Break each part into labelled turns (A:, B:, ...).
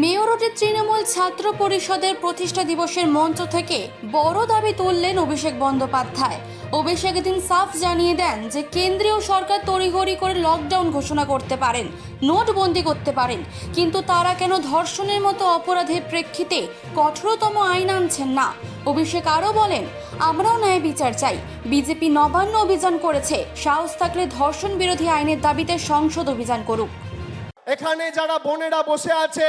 A: মেয়রটে তৃণমূল ছাত্র পরিষদের প্রতিষ্ঠা দিবসের মঞ্চ থেকে বড় দাবি তুললেন অভিষেক বন্দ্যোপাধ্যায়। অভিষেক দিন সাফ জানিয়ে দেন যে কেন্দ্রীয় সরকার তড়িঘড়ি করে লকডাউন ঘোষণা করতে পারেন, নোটবন্দি করতে পারেন, কিন্তু তারা কেন ধর্ষণের মতো অপরাধের প্রেক্ষিতে কঠোরতম আইন আনছেন না? অভিষেক আরও বলেন, আমরাও ন্যায় বিচার চাই। বিজেপি নবান্ন অভিযান করেছে। সাহস থাকলে ধর্ষণ বিরোধী আইনের দাবিতে সংসদ অভিযান করুক।
B: এখানে যারা বোনেরা বসে আছে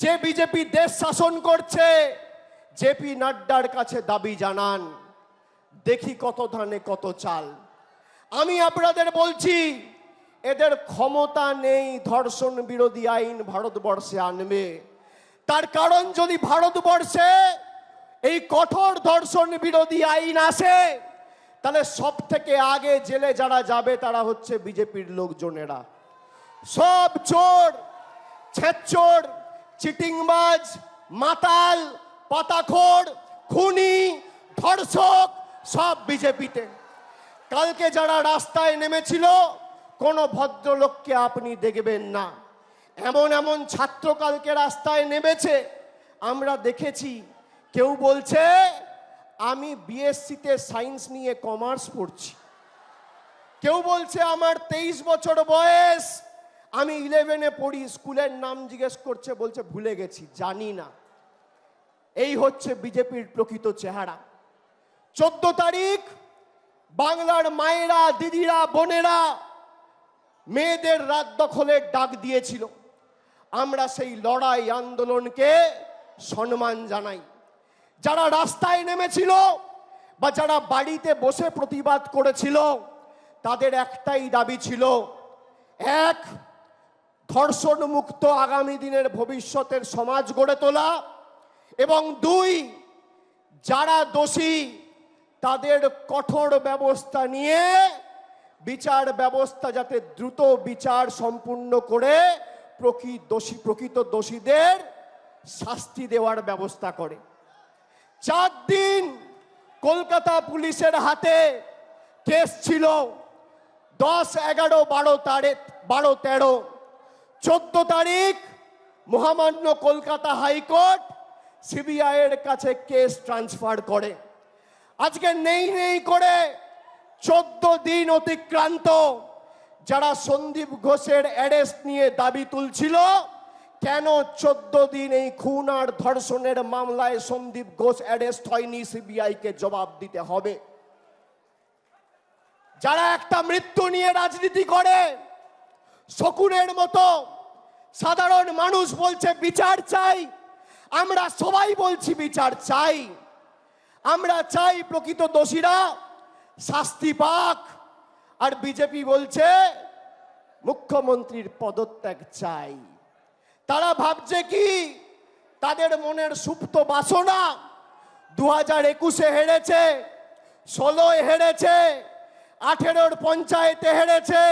B: যে বিজেপি দেশ শাসন করছে জেপি নাড্ডার কাছে দাবি জানান, দেখি কত ধানে কত চাল। আমি আপনাদের বলছি, এদের ক্ষমতা নেই ধর্ষণ বিরোধী আইন ভারতবর্ষে আনবে। তার কারণ যদি ভারতবর্ষে এই কঠোর ধর্ষণ বিরোধী আইন আসে, তাহলে সব থেকে আগে জেলে যারা যাবে তারা হচ্ছে বিজেপির লোকজনেরা। সব চোর, ছেচোর চিটিংবাজ, মাতাল, পাতাখোর, খুনি, ধর্ষক, সব বিজেপিতে। কালকে যারা রাস্তায় নেমেছিল, কোনো ভদ্রলোককে আপনি দেখবেন না। এমন এমন ছাত্র কালকে রাস্তায় নেমেছে, আমরা দেখেছি। কেউ বলছে, আমি বিএসসিতে সায়েন্স নিয়ে কমার্স পড়ছি। কেউ বলছে, আমার তেইশ বছর বয়স আমি ইলেভেনে পড়ি, স্কুলের নাম জিজ্ঞেস করছে, বলছে, ভুলে গেছি, জানি না। এই হচ্ছে বিজেপির প্রকৃত চেহারা। চোদ্দ তারিখ, বাংলার মায়েরা, দিদিরা, বোনেরা মেয়েদের রাত দখলের ডাক দিয়েছিল। আমরা সেই লড়াই আন্দোলনকে সম্মান জানাই। যারা রাস্তায় নেমেছিল বা যারা বাড়িতে বসে প্রতিবাদ করেছিল, তাদের একটাই দাবি ছিল, এক ধর্ষণ মুক্ত আগামী দিনের ভবিষ্যতের সমাজ গড়ে তোলা এবং দুই, যারা দোষী, তাদের কঠোর ব্যবস্থা নিয়ে বিচার ব্যবস্থা যাতে দ্রুত বিচার সম্পূর্ণ করে প্রকৃত দোষী, প্রকৃত দোষীদের শাস্তি দেওয়ার ব্যবস্থা করে। চার দিন কলকাতা পুলিশের হাতে কেস ছিল, দশ, এগারো, বারো তারিখ, বারো, তেরো। চোদ্দ তারিখ, মহামান্য কলকাতা হাইকোর্ট সিবিআইয়ের কাছে কেস ট্রান্সফার করে। আজকে নেই নেই করে চোদ্দ দিন অতিক্রান্ত যারা সন্দীপ ঘোষের অ্যারেস্ট নিয়ে দাবি তুলছিল, কেন চোদ্দ দিন এই খুন আর ধর্ষণের মামলায় সন্দীপ ঘোষ অ্যারেস্ট হয়নি সিবিআইকে জবাব দিতে হবে? যারা একটা মৃত্যু নিয়ে রাজনীতি করে শকুনের মতো। সাধারণ মানুষ বলছে, বিচার চাই। আমরা সবাই বলছি, বিচার চাই। আমরা চাই প্রকৃত দোষীরা শাস্তি পাক। আর বিজেপি বলছে, মুখ্যমন্ত্রীর পদত্যাগ চাই। তারা ভাবছে কি? তাদের মনের সুপ্ত বাসনা দু হাজার একুশে হেরেছে, ষোলোয় হেরেছে, আঠেরোর পঞ্চায়েতে হেরেছে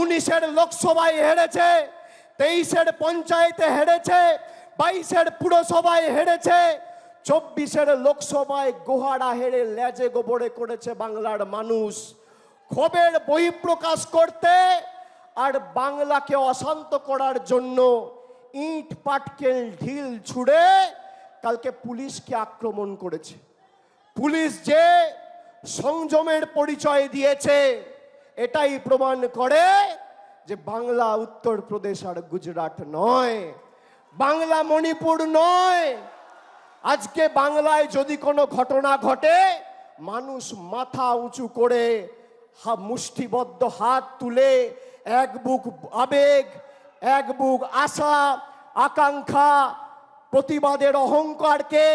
B: উনিশের লোকসভায় হেরেছে, তেইশের পঞ্চায়েতে হেরেছে, বাইশের পুরসভায় হেরেছে, চব্বিশের লোকসভায় গোহারা হেরে লেজে গোবরে করেছে বাংলার মানুষ। ক্ষোভের বহিঃপ্রকাশ করতে আর বাংলাকে অশান্ত করার জন্য ইট, পাটকেল, ঢিল ছুড়ে কালকে পুলিশকে আক্রমণ করেছে। পুলিশ যে সংযমের পরিচয় দিয়েছে এটাই প্রমাণ করে যে বাংলা উত্তরপ্রদেশ আর গুজরাট নয়, বাংলা মণিপুর নয়। আজকে বাংলায় যদি কোনো ঘটনা ঘটে, মানুষ মাথা উঁচু করে মুষ্টিবদ্ধ হাত তুলে এক বুক আবেগ, এক বুক আশা, আকাঙ্ক্ষা, প্রতিবাদের অহংকারকে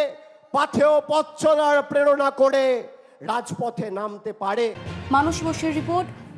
B: পাথেয় পথ চলার প্রেরণা করে রাজপথে নামতে পারে।
A: মানুষ বসের রিপোর্ট